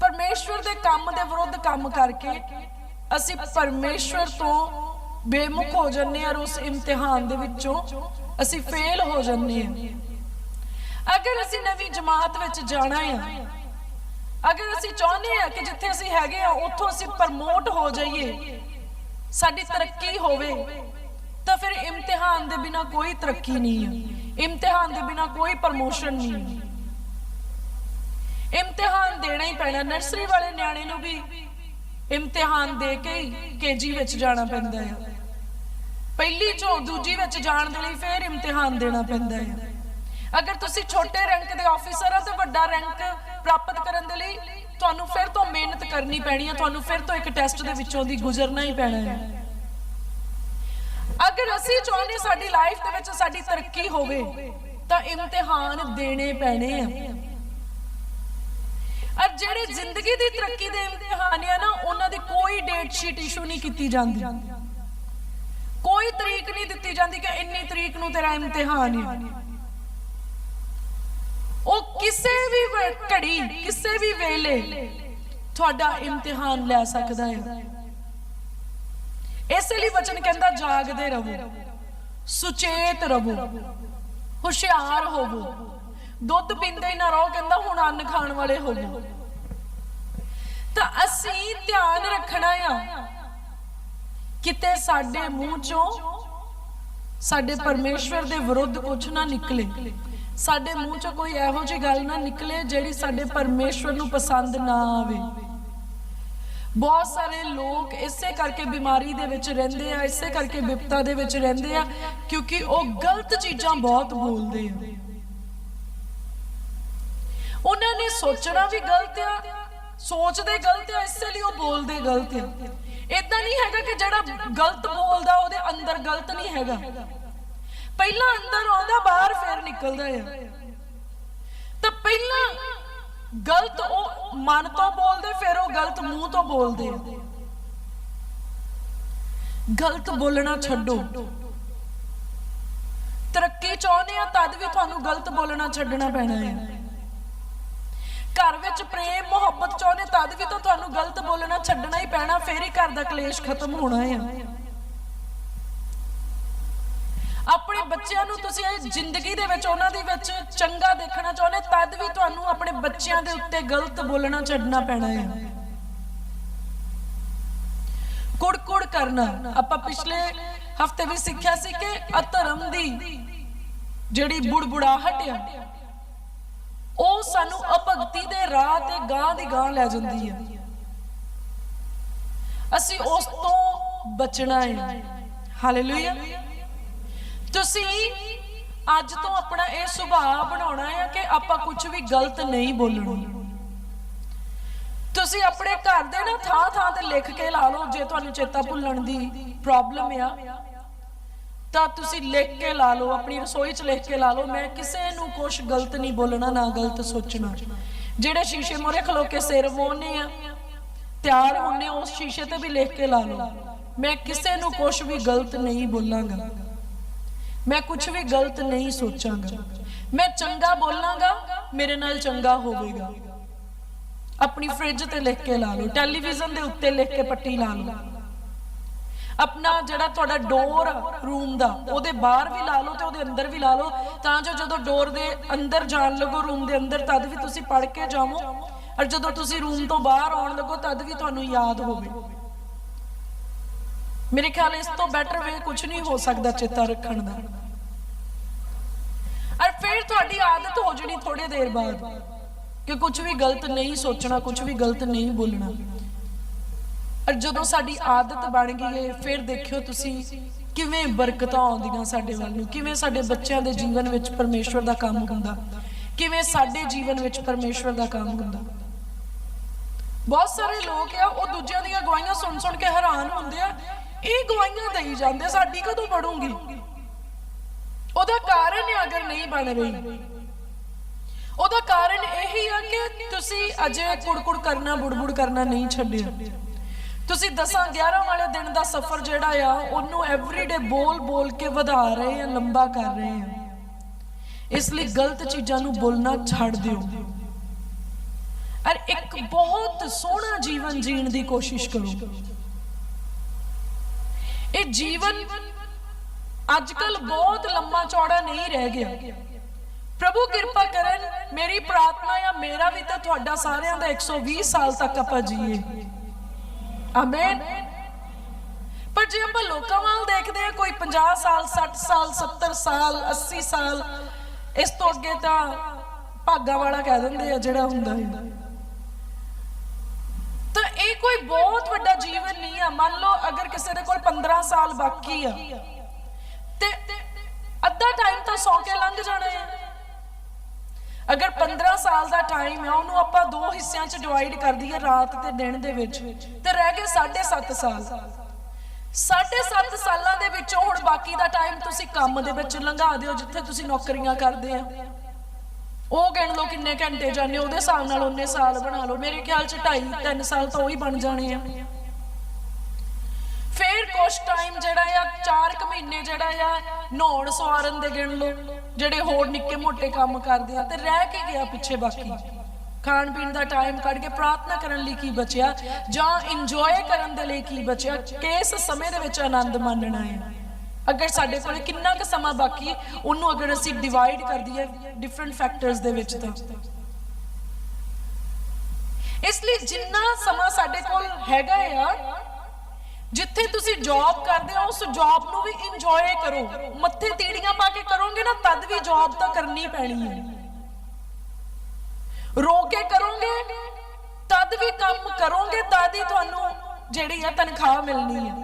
ਪਰਮੇਸ਼ਵਰ ਦੇ ਕੰਮ ਦੇ ਵਿਰੁੱਧ ਕੰਮ ਕਰਕੇ ਅਸੀਂ ਪਰਮੇਸ਼ਵਰ ਤੋਂ ਬੇਮੁਖ ਹੋ ਜੰਨੇ ਆ ਉਸ ਇਮਤਿਹਾਨ ਦੇ ਵਿੱਚੋਂ ਅਸੀਂ ਫੇਲ ਹੋ ਜੰਨੇ ਆ ਅਗਰ ਅਸੀਂ ਨਵੀਂ ਜਮਾਤ ਵਿੱਚ ਜਾਣਾ ਆ ਅਗਰ ਅਸੀਂ ਚਾਹੁੰਦੇ ਆ ਕਿ ਜਿੱਥੇ ਅਸੀਂ ਹੈਗੇ ਆ ਉੱਥੋਂ ਅਸੀਂ ਪ੍ਰਮੋਟ ਹੋ ਜਾਈਏ, ਸਾਡੀ ਤਰੱਕੀ ਹੋਵੇ, ਤਾਂ ਫਿਰ ਇਮਤਿਹਾਨ ਦੇ ਬਿਨਾ ਕੋਈ ਤਰੱਕੀ ਨਹੀਂ ਹੈ। ਇਮਤਿਹਾਨ ਦੇ ਬਿਨਾ ਕੋਈ ਪ੍ਰਮੋਸ਼ਨ ਨਹੀਂ ਹੈ। ਇਮਤਿਹਾਨ ਦੇਣਾ ਹੀ ਪੈਣਾ, ਨਰਸਰੀ ਵਾਲੇ ਨਿਆਣੇ ਨੂੰ ਵੀ ਇਮਤਿਹਾਨ ਦੇ ਕੇ ਹੀ ਕੇਜੀ ਵਿੱਚ ਜਾਣਾ ਪੈਂਦਾ ਹੈ ਪਹਿਲੀ ਚੋਂ ਦੂਜੀ ਵਿੱਚ ਜਾਣ ਦੇ ਲਈ ਫਿਰ ਇਮਤਿਹਾਨ ਦੇਣਾ ਪੈਂਦਾ ਹੈ ਅਗਰ ਤੁਸੀਂ ਛੋਟੇ ਰੈਂਕ ਦੇ ਆਫੀਸਰ ਹੋ ਤੇ ਵੱਡਾ ਰੈਂਕ ਪ੍ਰਾਪਤ ਕਰਨ ਦੇ ਲਈ ਤੁਹਾਨੂੰ ਫਿਰ ਤੋਂ ਮਿਹਨਤ ਕਰਨੀ ਪੈਣੀ ਹੈ ਤੁਹਾਨੂੰ ਫਿਰ ਤੋਂ ਇੱਕ ਟੈਸਟ ਦੇ ਵਿੱਚੋਂ ਦੀ ਗੁਜ਼ਰਨਾ ਹੀ ਪੈਣਾ ਹੈ ਅਗਰ ਅਸੀਂ ਚਾਹੁੰਦੇ ਸਾਡੀ ਲਾਈਫ ਦੇ ਵਿੱਚ ਸਾਡੀ ਤਰੱਕੀ ਹੋਵੇ, ਤਾਂ ਇਮਤਿਹਾਨ ਦੇਣੇ ਪੈਣੇ ਆ। ਔਰ ਜਿਹੜੇ ਜ਼ਿੰਦਗੀ ਦੀ ਤਰੱਕੀ ਦੇ ਇਮਤਿਹਾਨ ਆ ਨਾ, ਉਹਨਾਂ ਦੀ ਕੋਈ ਡੇਟ ਸ਼ੀਟ ਇਸ਼ੂ ਨਹੀਂ ਕੀਤੀ ਜਾਂਦੀ। ਕੋਈ ਤਰੀਕ ਨਹੀਂ ਦਿੱਤੀ ਜਾਂਦੀ ਕਿ ਇੰਨੀ ਤਰੀਕ ਨੂੰ ਤੇਰਾ ਇਮਤਿਹਾਨ ਹੈ ਉਹ ਕਿਸੇ ਵੀ ਘੜੀ, ਕਿਸੇ ਵੀ ਵੇਲੇ ਤੁਹਾਡਾ ਇਮਤਿਹਾਨ ਲੈ ਸਕਦਾ ਹੈ ਇਸੇ ਲਈ ਵਚਨ ਕਹਿੰਦਾ, ਜਾਗਦੇ ਰਹੋ, ਸੁਚੇਤ ਰਹੋ, ਹੁਸ਼ਿਆਰ ਹੋਵੋ। ਦੁੱਧ ਪੀਂਦੇ ਹੀ ਨਾ ਰਹੋ, ਕਹਿੰਦਾ ਹੁਣ ਅੰਨ ਖਾਣ ਵਾਲੇ ਹੋਵੋ ਤਾਂ ਅਸੀਂ ਧਿਆਨ ਰੱਖਣਾ ਆ, ਕਿਤੇ ਸਾਡੇ ਮੂੰਹ ਚੋਂ ਸਾਡੇ ਪਰਮੇਸ਼ਵਰ ਦੇ ਵਿਰੁੱਧ ਕੁਝ ਨਾ ਨਿਕਲੇ। ਸਾਡੇ ਮੂੰਹ ਚੋਂ ਕੋਈ ਇਹੋ ਜਿਹੀ ਗੱਲ ਨਾ ਨਿਕਲੇ ਜਿਹੜੀ ਸਾਡੇ ਪਰਮੇਸ਼ਵਰ ਨੂੰ ਪਸੰਦ ਨਾ ਆਵੇ। ਬਹੁਤ ਸਾਰੇ ਲੋਕ ਇਸੇ ਕਰਕੇ ਬਿਮਾਰੀ ਦੇ ਵਿੱਚ ਰਹਿੰਦੇ ਆ, ਇਸੇ ਕਰਕੇ ਵਿਪਤਾ ਦੇ ਵਿੱਚ ਰਹਿੰਦੇ ਆ, ਕਿਉਂਕਿ ਉਹ ਗਲਤ ਚੀਜ਼ਾਂ ਬਹੁਤ ਬੋਲਦੇ ਆ। ਉਹਨਾਂ ਨੇ ਸੋਚਣਾ ਵੀ ਗਲਤ ਆ, ਸੋਚਦੇ ਗਲਤ ਆ, ਇਸੇ ਲਈ ਉਹ ਬੋਲਦੇ ਗਲਤ ਆ। ਇਦਾਂ ਨਹੀਂ ਹੈਗਾ ਕਿ ਜਿਹੜਾ ਗਲਤ ਬੋਲਦਾ, ਉਹਦੇ ਅੰਦਰ ਗਲਤ ਨਹੀਂ ਹੈਗਾ। ਪਹਿਲਾਂ ਅੰਦਰ ਆਉਂਦਾ, ਬਾਹਰ ਫੇਰ ਨਿਕਲਦਾ ਆ। ਤਾਂ ਪਹਿਲਾਂ ਗਲਤ ਉਹ ਮਨ ਤੋਂ ਬੋਲਦੇ, ਫਿਰ ਉਹ ਗਲਤ ਮੂੰਹ ਤੋਂ ਬੋਲਦੇ ਆ। ਗਲਤ ਬੋਲਣਾ ਛੱਡੋ। ਤਰੱਕੀ ਚਾਹੁੰਦੇ ਆ, ਤਦ ਵੀ ਤੁਹਾਨੂੰ ਗਲਤ ਬੋਲਣਾ ਛੱਡਣਾ ਪੈਣਾ ਹੈ ਘਰ ਵਿੱਚ ਪ੍ਰੇਮ, ਮੁਹੱਬਤ ਚਾਹੁੰਦੇ ਤਦ ਵੀ ਤਾਂ ਤੁਹਾਨੂੰ ਗਲਤ ਬੋਲਣਾ ਛੱਡਣਾ ਹੀ ਪੈਣਾ, ਫੇਰ ਹੀ ਘਰ ਦਾ ਕਲੇਸ਼ ਖਤਮ ਹੋਣਾ ਹੈ ਆਪਣੇ ਬੱਚਿਆਂ ਨੂੰ ਤੁਸੀਂ ਇਹ ਜ਼ਿੰਦਗੀ ਦੇ ਵਿੱਚ, ਉਹਨਾਂ ਦੇ ਵਿੱਚ ਚੰਗਾ ਦੇਖਣਾ ਚਾਹੁੰਦੇ, ਤਦ ਵੀ ਤੁਹਾਨੂੰ ਆਪਣੇ ਬੱਚਿਆਂ ਦੇ ਉੱਤੇ ਗਲਤ ਬੋਲਣਾ ਛੱਡਣਾ ਪੈਣਾ ਹੈ ਕੁੜ-ਕੁੜ ਕਰਨਾ। ਆਪਾਂ ਪਿਛਲੇ ਹਫ਼ਤੇ ਵੀ ਸਿੱਖਿਆ ਸੀ ਕਿ ਅਧਰਮ ਦੀ ਜਿਹੜੀ ਬੁੜਬੁੜਾਹਟ ਆ ਉਹ ਸਾਨੂੰ ਅਭਗਤੀ ਦੇ ਰਾਹ ਤੇ ਗਾਂ ਦੀ ਗਾਂ ਲੈ ਜਾਂਦੀ ਹੈ। ਅਸੀਂ ਉਸ ਤੋਂ ਬਚਣਾ ਹੈ। ਹਾਲੇਲੂਇਆ ਤੁਸੀਂ ਅੱਜ ਤੋਂ ਆਪਣਾ ਇਹ ਸੁਭਾਅ ਬਣਾਉਣਾ ਹੈ ਕਿ ਆਪਾਂ ਕੁਝ ਵੀ ਗਲਤ ਨਹੀਂ ਬੋਲਣਾ। ਤੁਸੀਂ ਆਪਣੇ ਘਰ ਦੇ ਨਾ ਥਾਂ ਥਾਂ ਤੇ ਲਿਖ ਕੇ ਲਾ ਲਓ, ਜੇ ਤੁਹਾਨੂੰ ਚੇਤਾ ਭੁੱਲਣ ਦੀ ਪ੍ਰੋਬਲਮ ਆ। ਤਾਂ ਤੁਸੀਂ ਲਿਖ ਕੇ ਲਾ ਲਓ, ਆਪਣੀ ਰਸੋਈ 'ਚ ਲਿਖ ਕੇ ਲਾ ਲਓ। ਮੈਂ ਕਿਸੇ ਨੂੰ ਕੁਝ ਗਲਤ ਨਹੀਂ ਬੋਲਣਾ, ਨਾ ਗਲਤ ਸੋਚਣਾ। ਜਿਹੜੇ ਸ਼ੀਸ਼ੇ ਮੋਰੇ ਖਲੋ ਕੇ ਸਿਰ ਵੋਨੇ ਆ, ਤਿਆਰ ਹੁੰਨੇ ਉਸ ਸ਼ੀਸ਼ੇ ਤੇ ਵੀ ਲਿਖ ਕੇ ਲਾ ਲਓ। ਮੈਂ ਕਿਸੇ ਨੂੰ ਕੁਝ ਵੀ ਗਲਤ ਨਹੀਂ ਬੋਲਾਂਗਾ। ਮੈਂ ਕੁਝ ਵੀ ਗਲਤ ਨਹੀਂ ਸੋਚਾਂਗਾ। ਮੈਂ ਚੰਗਾ ਬੋਲਾਂਗਾ, ਮੇਰੇ ਨਾਲ ਚੰਗਾ ਹੋਵੇਗਾ। ਆਪਣੀ ਫ੍ਰਿਜ ਤੇ ਲਿਖ ਕੇ ਲਾ ਲਓ ਟੈਲੀਵਿਜ਼ਨ ਦੇ ਉੱਤੇ ਲਿਖ ਕੇ ਪੱਟੀ ਲਾ ਲਓ। ਆਪਣਾ ਜਿਹੜਾ ਤੁਹਾਡਾ ਡੋਰ ਰੂਮ ਦਾ, ਉਹਦੇ ਬਾਹਰ ਵੀ ਲਾ ਲਓ ਤੇ ਉਹਦੇ ਅੰਦਰ ਵੀ ਲਾ ਲਓ, ਤਾਂ ਜੋ ਜਦੋਂ ਡੋਰ ਦੇ ਅੰਦਰ ਜਾਣ ਲੱਗੋ ਰੂਮ ਦੇ ਅੰਦਰ, ਤਦ ਵੀ ਤੁਸੀਂ ਪੜ ਕੇ ਜਾਵੋ। ਔਰ ਜਦੋਂ ਤੁਸੀਂ ਰੂਮ ਤੋਂ ਬਾਹਰ ਆਉਣ ਲੱਗੋ, ਤਦ ਵੀ ਤੁਹਾਨੂੰ ਯਾਦ ਹੋਵੇ। ਮੇਰੇ ਖਿਆਲ ਇਸ ਤੋਂ ਬੈਟਰ ਵੇ ਕੁਝ ਨਹੀਂ ਹੋ ਸਕਦਾ ਚੇਤਾ ਰੱਖਣ ਦਾ। ਔਰ ਫਿਰ ਤੁਹਾਡੀ ਆਦਤ ਹੋ ਜਣੀ ਥੋੜੇ ਦੇਰ ਬਾਅਦ ਕਿ ਕੁਝ ਵੀ ਗਲਤ ਨਹੀਂ ਸੋਚਣਾ ਕੁਝ ਵੀ ਗਲਤ ਨਹੀਂ ਬੋਲਣਾ। ਔਰ ਜਦੋਂ ਸਾਡੀ ਆਦਤ ਬਣ ਗਈ ਹੈ, ਫਿਰ ਦੇਖਿਓ ਤੁਸੀਂ ਕਿਵੇਂ ਬਰਕਤਾਂ ਆਉਂਦੀਆਂ ਸਾਡੇ ਵੱਲ ਨੂੰ, ਕਿਵੇਂ ਸਾਡੇ ਬੱਚਿਆਂ ਦੇ ਜੀਵਨ ਵਿੱਚ ਪਰਮੇਸ਼ਵਰ ਦਾ ਕੰਮ ਹੁੰਦਾ, ਕਿਵੇਂ ਸਾਡੇ ਜੀਵਨ ਵਿੱਚ ਪਰਮੇਸ਼ਵਰ ਦਾ ਕੰਮ ਹੁੰਦਾ। ਬਹੁਤ ਸਾਰੇ ਲੋਕ ਆ, ਉਹ ਦੂਜਿਆਂ ਦੀਆਂ ਗਵਾਹੀਆਂ ਸੁਣ ਸੁਣ ਕੇ ਹੈਰਾਨ ਹੁੰਦੇ ਆ, ਇਹ ਗਵਾਹੀਆਂ ਦੇਈ ਜਾਂਦੇ, ਸਾਡੀ ਕਦੋਂ ਬਣੂਗੀ? ਉਹਦਾ ਕਾਰਨ ਹੈ ਅਗਰ ਨਹੀਂ ਬਣ ਰਹੀ, ਉਹਦਾ ਕਾਰਨ ਇਹੀ ਆ ਕਿ ਤੁਸੀਂ ਅਜੇ ਕੁੜਕੁੜ ਕਰਨਾ, ਬੁੜਬੁੜ ਕਰਨਾ ਨਹੀਂ ਛੱਡਿਆ। ਤੁਸੀਂ 10 11 ਵਾਲੇ ਦਿਨ ਦਾ ਸਫ਼ਰ ਜਿਹੜਾ ਆ, ਉਹਨੂੰ ਐਵਰੀਡੇ ਬੋਲ ਬੋਲ ਕੇ ਵਧਾ ਰਹੇ ਆ, ਲੰਬਾ ਕਰ ਰਹੇ ਆ। ਇਸ ਲਈ ਗਲਤ ਚੀਜ਼ਾਂ ਨੂੰ ਬੋਲਣਾ ਛੱਡ ਦਿਓ। ਔਰ ਇੱਕ ਬਹੁਤ ਸੋਹਣਾ ਜੀਵਨ ਜੀਣ ਦੀ ਕੋਸ਼ਿਸ਼ ਕਰੋ। ਇਹ ਜੀਵਨ ਅੱਜ ਕੱਲ ਬਹੁਤ ਲੰਮਾ ਚੌੜਾ ਨਹੀਂ ਰਹਿ ਗਿਆ। ਪ੍ਰਭੂ ਕਿਰਪਾ ਕਰਨ, ਮੇਰੀ ਪ੍ਰਾਰਥਨਾ ਆ, ਮੇਰਾ ਵੀ ਤਾਂ ਤੁਹਾਡਾ ਸਾਰਿਆਂ ਦਾ 120 ਸਾਲ ਤੱਕ ਆਪਾਂ ਜੀਏ। ਆਮੇਨ ਪਰ ਜੇ ਆਪਾਂ ਲੋਕਾਂ ਵੱਲ ਦੇਖਦੇ ਆ ਕੋਈ 50 ਸਾਲ 60 ਸਾਲ 70 ਸਾਲ 80 ਸਾਲ, ਇਸ ਤੋਂ ਅੱਗੇ ਤਾਂ ਭਾਗਾ ਵਾਲਾ ਕਹਿ ਦਿੰਦੇ ਆ ਜਿਹੜਾ ਹੁੰਦਾ ਹੈ। ਤਾਂ ਇਹ ਕੋਈ ਬਹੁਤ ਵੱਡਾ ਜੀਵਨ ਨਹੀਂ ਆ। ਮੰਨ ਲਓ, ਅਗਰ ਕਿਸੇ ਦੇ ਕੋਲ 15 ਸਾਲ ਬਾਕੀ ਆ, ਤੇ ਅੱਧਾ ਟਾਈਮ ਤਾਂ ਸੌ ਕੇ ਲੰਘ ਜਾਣਾ ਹੈ ਅਗਰ 15 ਸਾਲ ਦਾ ਟਾਈਮ ਆ, ਉਹਨੂੰ ਆਪਾਂ ਦੋ ਹਿੱਸਿਆਂ 'ਚ ਡਿਵਾਈਡ ਕਰ ਦਈਏ ਰਾਤ ਤੇ ਦਿਨ ਦੇ ਵਿੱਚ, ਤੇ ਰਹਿ ਗਏ 7.5 ਸਾਲ। 7.5 ਸਾਲਾਂ ਦੇ ਵਿੱਚੋਂ ਹੁਣ ਬਾਕੀ ਦਾ ਟਾਈਮ ਤੁਸੀਂ ਕੰਮ ਦੇ ਵਿੱਚ ਲੰਘਾ ਦਿਓ, ਜਿੱਥੇ ਤੁਸੀਂ ਨੌਕਰੀਆਂ ਕਰਦੇ ਆ। ਉਹ ਕਹਿਣ ਲਓ ਕਿੰਨੇ ਘੰਟੇ ਜਾਂਦੇ ਉਹਦੇ ਹਿਸਾਬ ਨਾਲ ਉਹਨੇ ਸਾਲ ਬਣਾ ਲਓ। ਮੇਰੇ ਖਿਆਲ 'ਚ 2.5 3 ਸਾਲ ਤਾਂ ਉਹੀ ਬਣ ਜਾਣੇ ਆ। ਫਿਰ ਕੁਛ ਟਾਈਮ ਜਿਹੜਾ ਆ 4 ਕੁ ਮਹੀਨੇ ਜਿਹੜਾ ਆ, ਨਹਾਉਣ ਸਵਾਰਨ ਦੇ ਗਿਣ ਲਓ, ਜਿਹੜੇ ਹੋਰ ਨਿੱਕੇ ਮੋਟੇ ਕੰਮ ਕਰਦੇ ਆ ਤੇ ਰਹਿ ਕੇ ਗਿਆ ਪਿੱਛੇ ਬਾਕੀ। ਖਾਣ ਪੀਣ ਦਾ ਟਾਈਮ ਕੱਢ ਕੇ ਪ੍ਰਾਰਥਨਾ ਕਰਨ ਲਈ ਕੀ ਬਚਿਆ, ਜਾਂ ਇੰਜੋਏ ਕਰਨ ਦੇ ਲਈ ਕੀ ਬਚਿਆ, ਕਿਸ ਸਮੇਂ ਦੇ ਵਿੱਚ ਆਨੰਦ ਮਾਣਨਾ ਹੈ? ਅਗਰ ਸਾਡੇ ਕੋਲ ਕਿੰਨਾ ਕੁ ਸਮਾਂ ਬਾਕੀ ਉਹਨੂੰ ਅਗਰ ਅਸੀਂ ਡਿਵਾਈਡ ਕਰ ਦਈਏ ਡਿਫਰੈਂਟ ਫੈਕਟਰਸ ਦੇ ਵਿੱਚ ਤਾਂ। ਇਸ ਲਈ ਜਿੰਨਾ ਸਮਾਂ ਸਾਡੇ ਕੋਲ ਹੈਗਾ ਆ ਜਿੱਥੇ ਤੁਸੀਂ ਜੌਬ ਕਰਦੇ ਹੋ, ਉਸ ਜੌਬ ਨੂੰ ਵੀ ਇੰਜੋਏ ਕਰੋ। ਮੱਥੇ ਤੀੜੀਆਂ ਪਾ ਕੇ ਕਰੋਗੇ ਨਾ, ਤਦ ਵੀ ਜੌਬ ਤਾਂ ਕਰਨੀ ਪੈਣੀ ਹੈ। ਰੋ ਕੇ ਕਰੋਗੇ, ਤਦ ਵੀ ਕੰਮ ਕਰੋਗੇ, ਤਦ ਹੀ ਤੁਹਾਨੂੰ ਜਿਹੜੀ ਆ ਤਨਖਾਹ ਮਿਲਣੀ ਹੈ।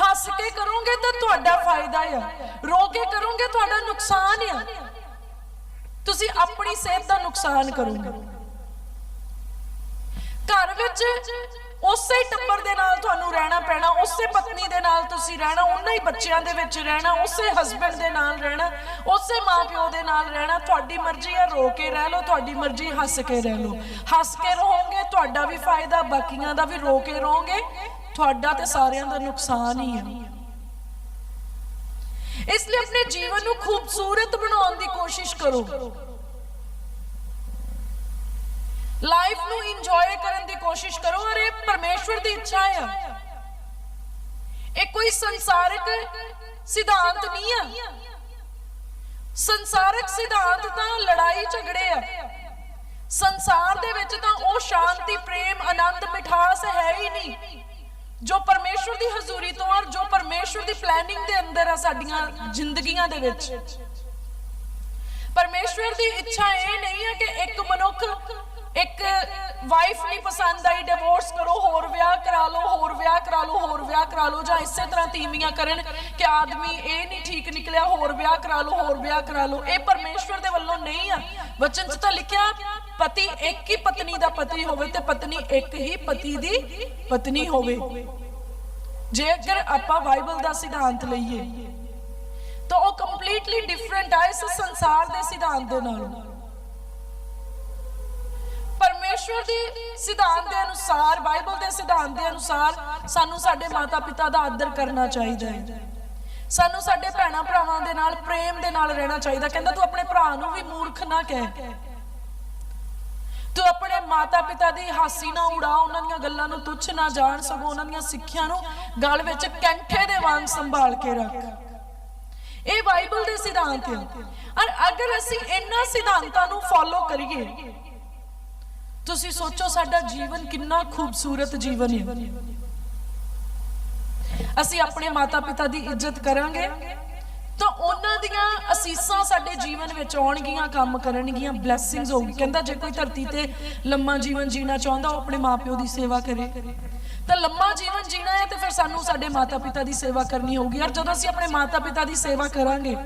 ਹੱਸ ਕੇ ਕਰੋਗੇ ਤਾਂ ਤੁਹਾਡਾ ਫਾਇਦਾ ਆ। ਰੋ ਕੇ ਕਰੋਗੇ, ਤੁਹਾਡਾ ਨੁਕਸਾਨ ਆ। ਤੁਸੀਂ ਆਪਣੀ ਸਿਹਤ ਦਾ ਨੁਕਸਾਨ ਕਰੋਗੇ। ਘਰ ਵਿੱਚ ਉਸੇ ਟੱਬਰ ਦੇ ਨਾਲ ਤੁਹਾਨੂੰ ਰਹਿਣਾ ਪੈਣਾ, ਉਸੇ ਪਤਨੀ ਦੇ ਨਾਲ ਤੁਸੀਂ ਰਹਿਣਾ, ਉਹਨਾਂ ਹੀ ਬੱਚਿਆਂ ਦੇ ਵਿੱਚ ਰਹਿਣਾ, ਉਸੇ ਹਸਬੰਡ ਦੇ ਨਾਲ ਰਹਿਣਾ, ਉਸੇ ਮਾਪਿਓ ਦੇ ਨਾਲ ਰਹਿਣਾ, ਤੁਹਾਡੀ ਮਰਜ਼ੀ ਹੈ ਰੋ ਕੇ ਰਹਿ ਲਓ, ਤੁਹਾਡੀ ਮਰਜ਼ੀ ਹੱਸ ਕੇ ਰਹਿ ਲਓ। ਹੱਸ ਕੇ ਰਹੋਗੇ, ਤੁਹਾਡਾ ਵੀ ਫਾਇਦਾ, ਬਾਕੀਆਂ ਦਾ ਵੀ ਰੋ ਕੇ ਰਹੋਗੇ, ਤੁਹਾਡਾ ਤੇ ਸਾਰਿਆਂ ਦਾ ਨੁਕਸਾਨ ਹੀ ਹੈ। ਇਸ ਲਈ ਆਪਣੇ ਜੀਵਨ ਨੂੰ ਖੂਬਸੂਰਤ ਬਣਾਉਣ ਦੀ ਕੋਸ਼ਿਸ਼ ਕਰੋ। ਲਾਈਫ ਨੂੰ ਇੰਜੋਏ ਕਰਨ ਦੀ ਕੋਸ਼ਿਸ਼ ਕਰੋ ਔਰ ਇਹ ਪਰਮੇਸ਼ਵਰ ਦੀ ਇੱਛਾ ਹੈ ਇਹ ਕੋਈ ਸੰਸਾਰਿਕ ਸਿਧਾਂਤ ਨਹੀਂ ਹੈ ਸੰਸਾਰਿਕ ਸਿਧਾਂਤ ਤਾਂ ਲੜਾਈ ਝਗੜੇ ਆ। ਸੰਸਾਰ ਦੇ ਵਿੱਚ ਤਾਂ ਉਹ ਸ਼ਾਂਤੀ, ਪ੍ਰੇਮ, ਆਨੰਦ, ਮਿਠਾਸ ਹੈ ਹੀ ਨਹੀਂ, ਜੋ ਪਰਮੇਸ਼ਵਰ ਦੀ ਹਜ਼ੂਰੀ ਤੋਂ ਔਰ ਜੋ ਪਰਮੇਸ਼ਵਰ ਦੀ ਪਲੈਨਿੰਗ ਦੇ ਅੰਦਰ ਆ ਸਾਡੀਆਂ ਜ਼ਿੰਦਗੀਆਂ ਦੇ ਵਿੱਚ। ਪਰਮੇਸ਼ਵਰ ਦੀ ਇੱਛਾ ਇਹ ਨਹੀਂ ਹੈ ਕਿ ਇੱਕ ਮਨੁੱਖ ਇੱਕ ਵਾਈਫ ਨਹੀਂ ਪਸੰਦ ਆਈ ਡਿਵੋਰਸ ਕਰੋ, ਹੋਰ ਵਿਆਹ ਕਰਾ ਲਓ, ਹੋਰ ਵਿਆਹ ਕਰਾ ਲਓ, ਹੋਰ ਵਿਆਹ ਕਰਾ ਲਓ, ਜਾਂ ਇਸੇ ਤਰ੍ਹਾਂ ਤੀਵੀਆਂ ਕਰਨ ਕਿ ਆਦਮੀ ਇਹ ਨਹੀਂ ਠੀਕ ਨਿਕਲਿਆ, ਹੋਰ ਵਿਆਹ ਕਰਾ ਲਓ, ਹੋਰ ਵਿਆਹ ਕਰਾ ਲਓ। ਇਹ ਪਰਮੇਸ਼ਵਰ ਦੇ ਵੱਲੋਂ ਨਹੀਂ ਆ। ਵਚਨ 'ਚ ਤਾਂ ਲਿਖਿਆ, ਪਤੀ ਇੱਕ ਹੀ ਪਤਨੀ ਦਾ ਪਤੀ ਹੋਵੇ ਤੇ ਪਤਨੀ ਇੱਕ ਹੀ ਪਤੀ ਦੀ ਪਤਨੀ ਹੋਵੇ। ਜੇ ਅਗਰ ਆਪਾਂ ਬਾਈਬਲ ਦਾ ਸਿਧਾਂਤ ਲਈਏ, ਤਾਂ ਉਹ ਕੰਪਲੀਟਲੀ ਡਿਫਰੈਂਟ ਆ ਇਸ ਸੰਸਾਰ ਦੇ ਸਿਧਾਂਤ ਦੇ ਨਾਲੋਂ। ਪਰਮੇਸ਼ਵਰ ਦੇ ਸਿਧਾਂਤ ਦੇ ਅਨੁਸਾਰ, ਬਾਈਬਲ ਦੇ ਸਿਧਾਂਤ ਦੇ ਅਨੁਸਾਰ ਸਾਨੂੰ ਸਾਡੇ ਮਾਤਾ-ਪਿਤਾ ਦਾ ਆਦਰ ਕਰਨਾ ਚਾਹੀਦਾ ਹੈ। ਸਾਨੂੰ ਸਾਡੇ ਭੈਣਾ ਭਰਾਵਾਂ ਦੇ ਨਾਲ, ਪ੍ਰੇਮ ਦੇ ਨਾਲ ਰਹਿਣਾ ਚਾਹੀਦਾ। ਕਹਿੰਦਾ, ਤੂੰ ਆਪਣੇ ਭਰਾ ਨੂੰ ਵੀ ਮੂਰਖ ਨਾ ਕਹਿ। ਤੂੰ ਆਪਣੇ ਮਾਤਾ-ਪਿਤਾ ਦੀ ਹਾਸੀ ਨਾ ਉਡਾ, ਉਹਨਾਂ ਦੀਆਂ ਗੱਲਾਂ ਨੂੰ ਤੁੱਛ ਨਾ ਜਾਣ ਸਗੋਂ ਉਹਨਾਂ ਦੀਆਂ ਸਿੱਖਿਆ ਨੂੰ ਗਲ ਵਿੱਚ ਕੈਂਠੇ ਦੇ ਵਾਂਗ ਸੰਭਾਲ ਕੇ ਰੱਖ। ਇਹ ਬਾਈਬਲ ਦੇ ਸਿਧਾਂਤ ਹੈ। ਔਰ ਅਗਰ ਅਸੀਂ ਇਹਨਾਂ ਸਿਧਾਂਤਾਂ ਨੂੰ ਫੋਲੋ ਕਰੀਏ ਤੁਸੀਂ ਸੋਚੋ ਸਾਡਾ ਜੀਵਨ ਕਿੰਨਾ ਖੂਬਸੂਰਤ ਜੀਵਨ ਹੈ। ਅਸੀਂ ਆਪਣੇ ਮਾਤਾ-ਪਿਤਾ ਦੀ ਇੱਜ਼ਤ ਕਰਾਂਗੇ ਤਾਂ ਉਹਨਾਂ ਦੀਆਂ ਅਸੀਸਾਂ ਸਾਡੇ ਜੀਵਨ ਵਿੱਚ ਆਉਣਗੀਆਂ, ਕੰਮ ਕਰਨਗੀਆਂ ਬਲੇਸਿੰਗਸ ਹੋਊਗੀ। ਕਹਿੰਦਾ ਜੇ ਕੋਈ ਧਰਤੀ ਤੇ ਲੰਮਾ ਜੀਵਨ ਜੀਣਾ ਚਾਹੁੰਦਾ, ਉਹ ਆਪਣੇ ਮਾਪਿਓ ਦੀ ਸੇਵਾ ਕਰੇ। ਤਾਂ ਲੰਮਾ ਜੀਵਨ ਜੀਣਾ ਹੈ ਤੇ ਫਿਰ ਸਾਨੂੰ ਸਾਡੇ ਮਾਤਾ-ਪਿਤਾ ਦੀ ਸੇਵਾ ਕਰਨੀ ਹੋਊਗੀ। ਔਰ ਜਦੋਂ ਅਸੀਂ ਆਪਣੇ ਮਾਤਾ-ਪਿਤਾ ਦੀ ਸੇਵਾ ਕਰਾਂਗੇ,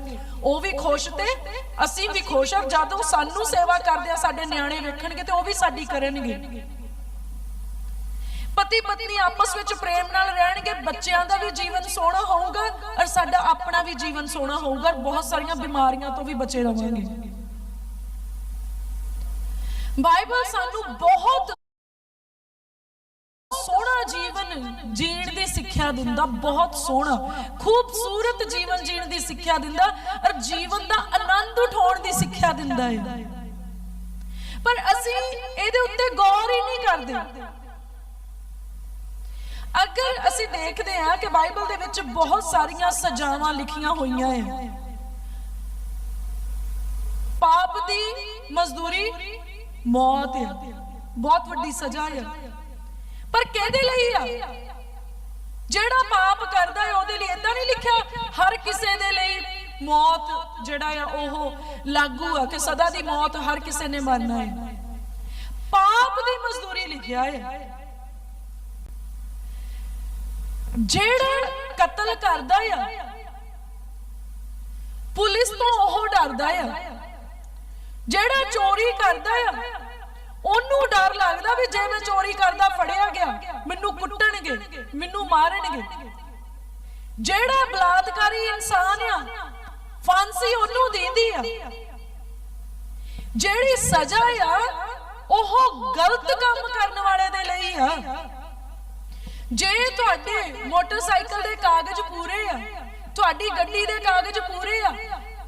ਉਹ ਵੀ ਖੁਸ਼ ਤੇ ਅਸੀਂ ਵੀ ਖੁਸ਼। ਔਰ ਜਦੋਂ ਸਾਨੂੰ ਸੇਵਾ ਕਰਦੇ ਆ, ਸਾਡੇ ਨਿਆਣੇ ਵੇਖਣਗੇ ਤੇ ਉਹ ਵੀ ਸਾਡੀ ਕਰਨਗੇ। ਪਤੀ ਪਤਨੀ ਆਪਸ ਵਿੱਚ ਪ੍ਰੇਮ ਨਾਲ ਰਹਿਣਗੇ, ਬੱਚਿਆਂ ਦਾ ਵੀ ਜੀਵਨ ਸੋਹਣਾ ਹੋਊਗਾ, ਔਰ ਸਾਡਾ ਆਪਣਾ ਵੀ ਜੀਵਨ ਸੋਹਣਾ ਹੋਊਗਾ, ਔਰ ਬਹੁਤ ਸਾਰੀਆਂ ਬਿਮਾਰੀਆਂ ਤੋਂ ਵੀ ਬਚੇ ਰਵਾਂਗੇ। ਬਾਈਬਲ ਸਾਨੂੰ ਬਹੁਤ ਸੋਹਣਾ ਜੀਵਨ ਜੀਣ ਦੀ ਸਿੱਖਿਆ ਦਿੰਦਾ, ਬਹੁਤ ਸੋਹਣਾ। ਖੂਬਸੂਰਤ ਜੀਵਨ ਜੀਣ ਦੀ ਸਿੱਖਿਆ ਦਿੰਦਾ ਔਰ ਜੀਵਨ ਦਾ ਆਨੰਦ ਉਠਾਉਣ ਦੀ ਸਿੱਖਿਆ ਦਿੰਦਾ ਹੈ ਪਰ ਅਸੀਂ ਇਹਦੇ ਉੱਤੇ ਗੌਰ ਹੀ ਨਹੀਂ ਕਰਦੇ। ਅਗਰ ਅਸੀਂ ਦੇਖਦੇ ਹਾਂ ਕਿ ਬਾਈਬਲ ਦੇ ਵਿੱਚ ਬਹੁਤ ਸਾਰੀਆਂ ਸਜ਼ਾਵਾਂ ਲਿਖੀਆਂ ਹੋਈਆਂ ਹੈ ਪਾਪ ਦੀ ਮਜ਼ਦੂਰੀ, ਮੌਤ ਹੈ ਬਹੁਤ ਵੱਡੀ ਸਜ਼ਾ ਹੈ ਪਰ ਕਿਹਦੇ ਲਈ ਆ? ਜਿਹੜਾ ਪਾਪ ਕਰਦਾ ਹੈ, ਉਹਦੇ ਲਈ ਇਦਾਂ ਨਹੀਂ ਲਿਖਿਆ, ਹਰ ਕਿਸੇ ਦੇ ਲਈ ਮੌਤ ਜਿਹੜਾ ਆ, ਉਹ ਲਾਗੂ ਆ ਕਿ ਸਦਾ ਦੀ ਮੌਤ ਹਰ ਕਿਸੇ ਨੇ ਮਰਨਾ ਹੈ। ਪਾਪ ਦੀ ਮਜ਼ਦੂਰੀ ਲਿਖਿਆ ਹੈ। ਜਿਹੜਾ ਕਤਲ ਕਰਦਾ ਆ, ਪੁਲਿਸ ਤੋਂ ਉਹ ਡਰਦਾ ਆ। ਜਿਹੜਾ ਚੋਰੀ ਕਰਦਾ ਆ ਉਹਨੂੰ ਡਰ ਲੱਗਦਾ ਵੀ ਜੇ ਮੈਂ ਚੋਰੀ ਕਰਦਾ ਫੜਿਆ ਗਿਆ, ਮੈਨੂੰ ਕੁੱਟਣਗੇ, ਮੈਨੂੰ ਮਾਰਨਗੇ। ਜਿਹੜਾ ਬਲਾਤਕਾਰੀ ਇਨਸਾਨ ਆ, ਫਾਂਸੀ ਉਹਨੂੰ ਦਿੰਦੀ ਆ। ਜਿਹੜੀ ਸਜ਼ਾ ਆ, ਉਹ ਗਲਤ ਕੰਮ ਕਰਨ ਵਾਲੇ ਦੇ ਲਈ ਆ। ਜੇ ਤੁਹਾਡੇ ਮੋਟਰਸਾਈਕਲ ਦੇ ਕਾਗਜ਼ ਪੂਰੇ ਆ, ਤੁਹਾਡੀ ਗੱਡੀ ਦੇ ਕਾਗਜ਼ ਪੂਰੇ ਆ,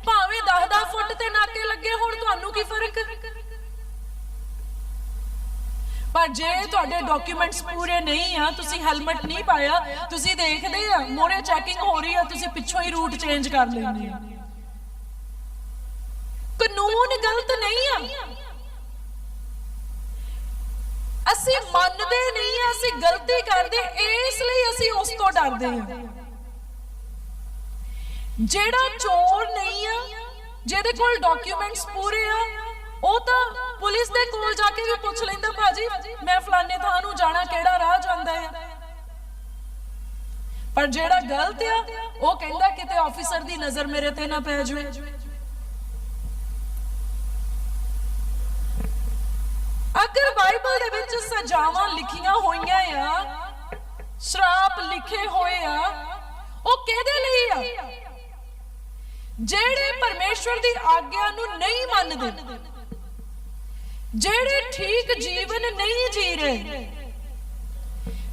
ਭਾਵੇਂ 10-10 ਫੁੱਟ ਤੇ ਨਾਕੇ ਲੱਗੇ ਹੋਣ, ਤੁਹਾਨੂੰ ਕੀ ਫ਼ਰਕ? ਪਰ ਜੇ ਤੁਹਾਡੇ ਡਾਕੂਮੈਂਟਸ ਪੂਰੇ ਨਹੀਂ ਆ, ਤੁਸੀਂ ਹੈਲਮਟ ਨਹੀਂ ਪਾਇਆ, ਤੁਸੀਂ ਦੇਖਦੇ ਆ ਮੋਰੇ ਚੈਕਿੰਗ ਹੋ ਰਹੀ ਆ, ਤੁਸੀਂ ਪਿੱਛੋਂ ਹੀ ਰੂਟ ਚੇਂਜ ਕਰ ਲੈਂਦੇ ਆ। ਕਾਨੂੰਨ ਗਲਤ ਨਹੀਂ ਆ। ਅਸੀਂ ਮੰਨਦੇ ਨਹੀਂ ਆ, ਅਸੀਂ ਗਲਤੀ ਕਰਦੇ ਇਸ ਲਈ ਅਸੀਂ ਉਸ ਤੋਂ ਡਰਦੇ ਆ। ਜਿਹੜਾ ਚੋਰ ਨਹੀਂ ਆ, ਜਿਹਦੇ ਕੋਲ ਡਾਕੂਮੈਂਟਸ ਪੂਰੇ ਆ ਉਹ ਤਾਂ ਪੁਲਿਸ ਦੇ ਕੋਲ ਜਾ ਕੇ ਵੀ ਪੁੱਛ ਲੈਂਦਾ ਭਾਜੀ, ਮੈਂ ਫਲਾਣੇ ਥਾਂ ਨੂੰ ਜਾਣਾ ਕਿਹੜਾ ਰਾਹ ਜਾਂਦਾ ਆ ਪਰ ਜਿਹੜਾ ਗਲਤ ਆ, ਉਹ ਕਹਿੰਦਾ ਕਿਤੇ ਆਫੀਸਰ ਦੀ ਨਜ਼ਰ ਮੇਰੇ ਤੇ ਨਾ ਪੈ ਜਾਵੇ। ਅਗਰ ਬਾਈਬਲ ਦੇ ਵਿੱਚ ਸਜ਼ਾਵਾਂ ਲਿਖੀਆਂ ਹੋਈਆਂ ਆ, ਸ਼ਰਾਪ ਲਿਖੇ ਹੋਏ ਆ, ਉਹ ਕਿਹਦੇ ਲਈ ਆ? ਜਿਹੜੇ ਪਰਮੇਸ਼ਵਰ ਦੀ ਆਗਿਆ ਨੂੰ ਨਹੀਂ ਮੰਨਦੇ। ਜਿਹੜੇ ਠੀਕ ਜੀਵਨ ਨਹੀਂ ਜੀ ਰਹੇ,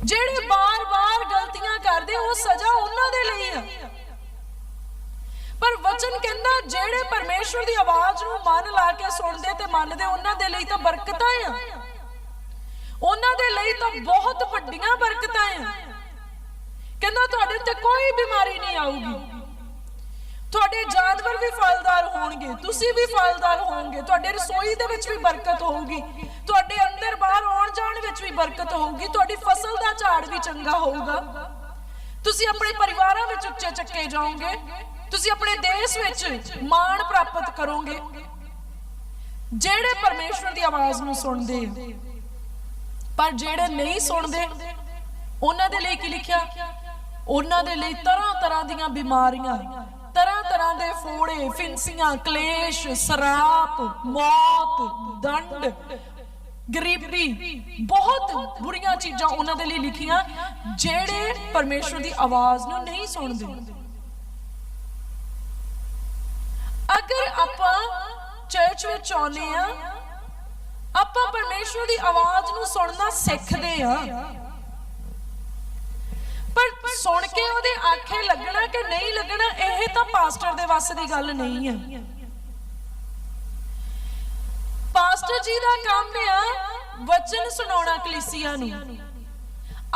ਜਿਹੜੇ ਬਾਰ-ਬਾਰ ਗਲਤੀਆਂ ਕਰਦੇ, ਉਹ ਸਜ਼ਾ ਉਹਨਾਂ ਦੇ ਲਈ ਆ। ਪਰ ਵਚਨ ਕਹਿੰਦਾ, ਜਿਹੜੇ ਪਰਮੇਸ਼ਵਰ ਦੀ ਆਵਾਜ਼ ਨੂੰ ਮਨ ਲਾ ਕੇ ਸੁਣਦੇ ਤੇ ਮੰਨਦੇ, ਉਹਨਾਂ ਦੇ ਲਈ ਤਾਂ ਬਰਕਤਾਂ ਆ। ਉਹਨਾਂ ਦੇ ਲਈ ਤਾਂ ਬਹੁਤ ਵੱਡੀਆਂ ਬਰਕਤਾਂ ਆ। ਕਹਿੰਦਾ, ਤੁਹਾਡੇ ਤੇ ਕੋਈ ਬਿਮਾਰੀ ਨਹੀਂ ਆਊਗੀ। ਤੁਹਾਡੇ ਜਾਨਵਰ ਵੀ ਫਲਦਾਰ ਹੋਣਗੇ, ਤੁਸੀਂ ਵੀ ਫਲਦਾਰ ਹੋਵੋਗੇ, ਤੁਹਾਡੇ ਰਸੋਈ ਦੇ ਵਿੱਚ ਵੀ ਬਰਕਤ ਹੋਊਗੀ, ਤੁਹਾਡੇ ਅੰਦਰ ਬਾਹਰ ਆਉਣ ਜਾਣ ਵਿੱਚ ਵੀ ਬਰਕਤ ਹੋਊਗੀ, ਤੁਹਾਡੀ ਫਸਲ ਦਾ ਝਾੜ ਵੀ ਚੰਗਾ ਹੋਊਗਾ। ਤੁਸੀਂ ਆਪਣੇ ਪਰਿਵਾਰਾਂ ਵਿੱਚ ਉੱਚੇ ਚੱਕੇ ਜਾਓਗੇ, ਤੁਸੀਂ ਆਪਣੇ ਦੇਸ਼ ਵਿੱਚ ਮਾਣ ਪ੍ਰਾਪਤ ਕਰੋਗੇ। ਜਿਹੜੇ ਪਰਮੇਸ਼ਵਰ ਦੀ ਆਵਾਜ਼ ਨੂੰ ਸੁਣਦੇ, ਪਰ ਜਿਹੜੇ ਨਹੀਂ ਸੁਣਦੇ, ਉਹਨਾਂ ਦੇ ਲਈ ਕੀ ਲਿਖਿਆ? ਉਹਨਾਂ ਦੇ ਲਈ ਤਰ੍ਹਾਂ ਤਰ੍ਹਾਂ ਦੀਆਂ ਬਿਮਾਰੀਆਂ ਤਰ੍ਹਾਂ ਤਰ੍ਹਾਂ ਦੇ ਫੋੜੇ, ਫਿੰਸੀਆਂ, ਕਲੇਸ਼, ਸਰਾਪ, ਮੌਤ, ਦੰਡ, ਗਰੀਬੀ, ਬਹੁਤ ਬੁਰੀਆਂ ਚੀਜ਼ਾਂ ਉਹਨਾਂ ਦੇ ਲਈ ਲਿਖੀਆਂ, ਜਿਹੜੇ ਪਰਮੇਸ਼ਵਰ ਦੀ ਆਵਾਜ਼ ਨੂੰ ਨਹੀਂ ਸੁਣਦੇ। ਅਗਰ ਆਪਾਂ ਚਰਚ ਵਿੱਚ ਆਉਨੇ ਆ ਆਪਾਂ ਪਰਮੇਸ਼ਵਰ ਦੀ ਆਵਾਜ਼ ਨੂੰ ਸੁਣਨਾ ਸਿੱਖਦੇ ਆ ਸੁਣ ਕੇ ਉਹਦੇ ਆਖੇ ਲੱਗਣਾ ਕਿ ਨਹੀਂ ਲੱਗਣਾ, ਇਹ ਤਾਂ ਪਾਸਟਰ ਦੇ ਵੱਸ ਦੀ ਗੱਲ ਨਹੀਂ ਹੈ ਪਾਸਟਰ ਜੀ ਦਾ ਕੰਮ ਆ ਵਚਨ ਸੁਣਾਉਣਾ ਕਲੀਸਿਆ ਨੂੰ।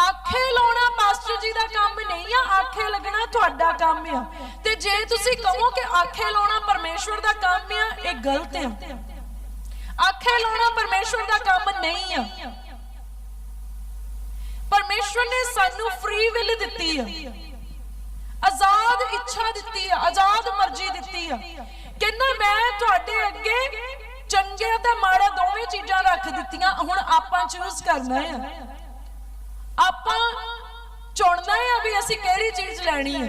ਆਖੇ ਲਾਉਣਾ ਪਾਸਟਰ ਜੀ ਦਾ ਕੰਮ ਨਹੀਂ ਆ, ਆਖੇ ਲੱਗਣਾ ਤੁਹਾਡਾ ਕੰਮ ਆ। ਤੇ ਜੇ ਤੁਸੀਂ ਕਹੋ ਕਿ ਆਖੇ ਲਾਉਣਾ ਪਰਮੇਸ਼ਵਰ ਦਾ ਕੰਮ ਆ, ਇਹ ਗਲਤ ਆ। ਆਖੇ ਲਾਉਣਾ ਪਰਮੇਸ਼ਵਰ ਦਾ ਕੰਮ ਨਹੀਂ ਆ। ਪਰਮੇਸ਼ਵਰ ਨੇ ਸਾਨੂੰ ਫ੍ਰੀ ਵਿਲ ਦਿੱਤੀ ਆ। ਆਜ਼ਾਦ ਇੱਛਾ ਦਿੱਤੀ ਆ, ਆਜ਼ਾਦ ਮਰਜ਼ੀ ਦਿੱਤੀ ਆ। ਕਹਿੰਦਾ ਮੈਂ ਤੁਹਾਡੇ ਅੱਗੇ ਚੰਗੇ ਤੇ ਮਾੜੇ ਦੋਵੇਂ ਚੀਜ਼ਾਂ ਰੱਖ ਦਿੱਤੀਆਂ, ਹੁਣ ਆਪਾਂ ਚੂਜ਼ ਕਰਨਾ ਆ। ਆਪਾਂ ਚੁਣਨਾ ਆ ਵੀ ਅਸੀਂ ਕਿਹੜੀ ਚੀਜ਼ ਲੈਣੀ ਹੈ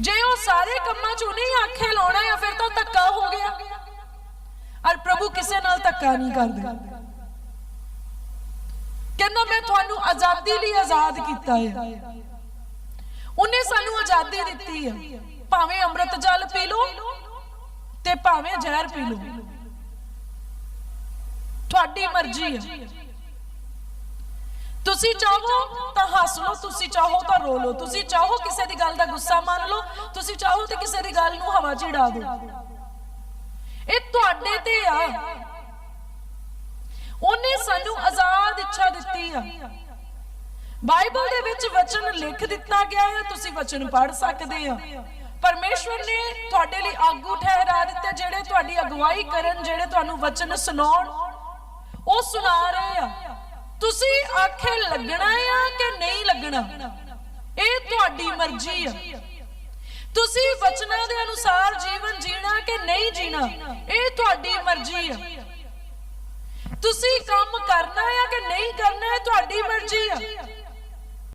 ਜੇ ਉਹ ਸਾਰੇ ਕੰਮਾਂ ਚੋਂ ਨਹੀਂ ਆਖੇ ਲਾਉਣਾ ਆ, ਫਿਰ ਤਾਂ ਧੱਕਾ ਹੋ ਗਿਆ। ਔਰ ਪ੍ਰਭੂ ਕਿਸੇ ਨਾਲ ਧੱਕਾ ਨਹੀਂ ਕਰਦਾ। ਕਹਿੰਦਾ, ਮੈਂ ਤੁਹਾਨੂੰ ਆਜ਼ਾਦੀ ਲਈ ਆਜ਼ਾਦ ਕੀਤਾ ਹੈ। ਉਹਨੇ ਸਾਨੂੰ ਆਜ਼ਾਦੀ ਦਿੱਤੀ ਹੈ। ਭਾਵੇਂ ਅੰਮ੍ਰਿਤ ਜਲ ਪੀ ਲਓ ਤੇ ਭਾਵੇਂ ਜ਼ਹਿਰ ਪੀ ਲਓ। ਤੁਹਾਡੀ ਮਰਜ਼ੀ ਹੈ। ਤੁਸੀਂ ਚਾਹੋ ਤਾਂ ਹੱਸ ਲਓ, ਤੁਸੀਂ ਚਾਹੋ ਤਾਂ ਰੋ ਲਓ। ਤੁਸੀਂ ਚਾਹੋ ਕਿਸੇ ਦੀ ਗੱਲ ਦਾ ਗੁੱਸਾ ਮੰਨ ਲਓ, ਤੁਸੀਂ ਚਾਹੋ ਤੇ ਕਿਸੇ ਦੀ ਗੱਲ ਨੂੰ ਹਵਾ 'ਚ ਉਡਾ ਦਿਓ। ਇਹ ਤੁਹਾਡੇ ਤੇ ਆ। ਉਹਨੇ ਸਾਨੂੰ ਆਜ਼ਾਦ ਇੱਛਾ ਦਿੱਤੀ ਆ। ਬਾਈਬਲ ਦੇ ਵਿੱਚ ਵਚਨ ਲਿਖ ਦਿੱਤਾ ਗਿਆ ਹੈ, ਤੁਸੀਂ ਵਚਨ ਪੜ੍ਹ ਸਕਦੇ ਆ। ਪਰਮੇਸ਼ਵਰ ਨੇ ਤੁਹਾਡੇ ਲਈ ਆਗੂ ਠਹਿਰਾ ਦਿੱਤੇ, ਜਿਹੜੇ ਤੁਹਾਡੀ ਅਗਵਾਈ ਕਰਨ, ਜਿਹੜੇ ਤੁਹਾਨੂੰ ਵਚਨ ਸੁਣਾਉਣ। ਉਹ ਸੁਣਾ ਰਹੇ ਆ, ਤੁਸੀਂ ਆਖੇ ਲੱਗਣਾ ਆ ਕਿ ਨਹੀਂ ਲੱਗਣਾ? ਇਹ ਤੁਹਾਡੀ ਮਰਜ਼ੀ ਆ। ਤੁਸੀਂ ਵਚਨਾਂ ਦੇ ਅਨੁਸਾਰ ਜੀਵਨ ਜੀਣਾ ਕਿ ਨਹੀਂ ਜੀਣਾ? ਇਹ ਤੁਹਾਡੀ ਮਰਜ਼ੀ ਆ। ਤੁਸੀਂ ਕੰਮ ਕਰਨਾ ਆ ਕਿ ਨਹੀਂ ਕਰਨਾ ਇਹ ਤੁਹਾਡੀ ਮਰਜ਼ੀ ਆ।